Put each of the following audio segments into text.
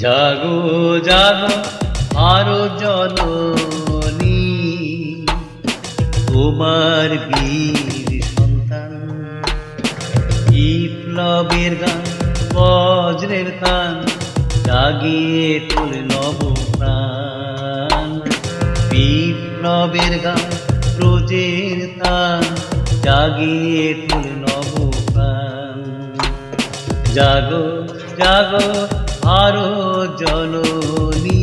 জাগো জাগো, আরও জননী। তোমার বীর সন্তান, বিপ্লবের গান, বজ্রের তান, জাগিয়ে তোলে নব প্রাণ বিপ্লবের গান রোজের তান, জাগিয়ে তোলে নব প্রাণ জাগো জাগো আরও জননী।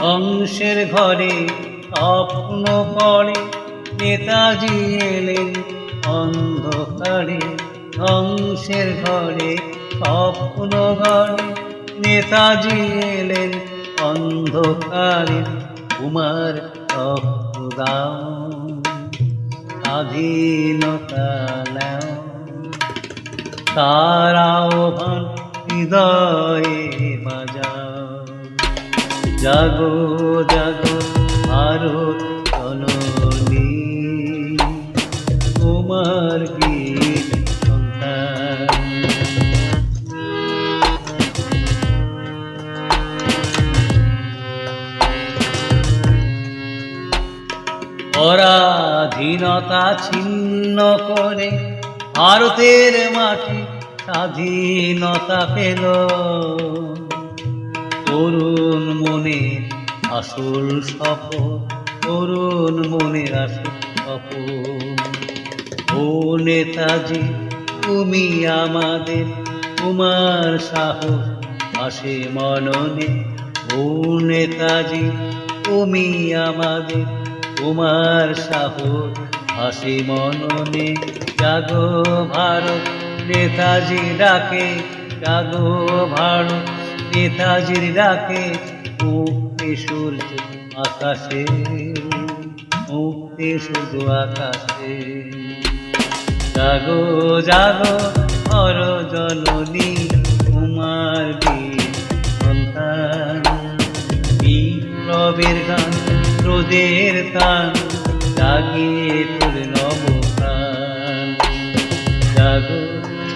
ধ্বংসের ঘরে স্বপ্ন পড়ে, নেতাজি এলেন অন্ধকারে। ধ্বংসের ঘরে স্বপ্ন ঘরে নেতাজি এলেন অন্ধকারে। কুমার দাও স্বাধীনতা নাও তারাও ভান হৃদয়ে বাজাও জাগো জাগো ভারত জননী তোমার পরাধীনতা ছিন্ন করে ভারতের মাঠে স্বাধীনতা পেল। তরুণ মনে আসল সফল তরুণ মনের আসল সফল ও নেতাজি, তুমি আমাদের, তোমার সাহস আসে মননে। ও নেতাজি, তুমি আমাদের তোমার সাহস, হাসি মননে জাগো ভারত, নেতাজি ডাকে, জাগো ভারত, নেতাজির ডাকে, মুক্তি সূর্য আকাশে, মুক্তি সূর্য আকাশে। জাগো জাগো, হর জননী, কুমার বীর সন্তান, বিপ্লবের গান। রোদের তান জাগিয়ে তোর নব প্রাণ জাগো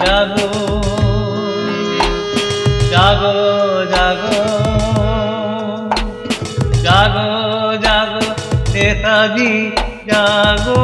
জাগো জাগো জাগো জাগো জাগো নেতাজি জাগো।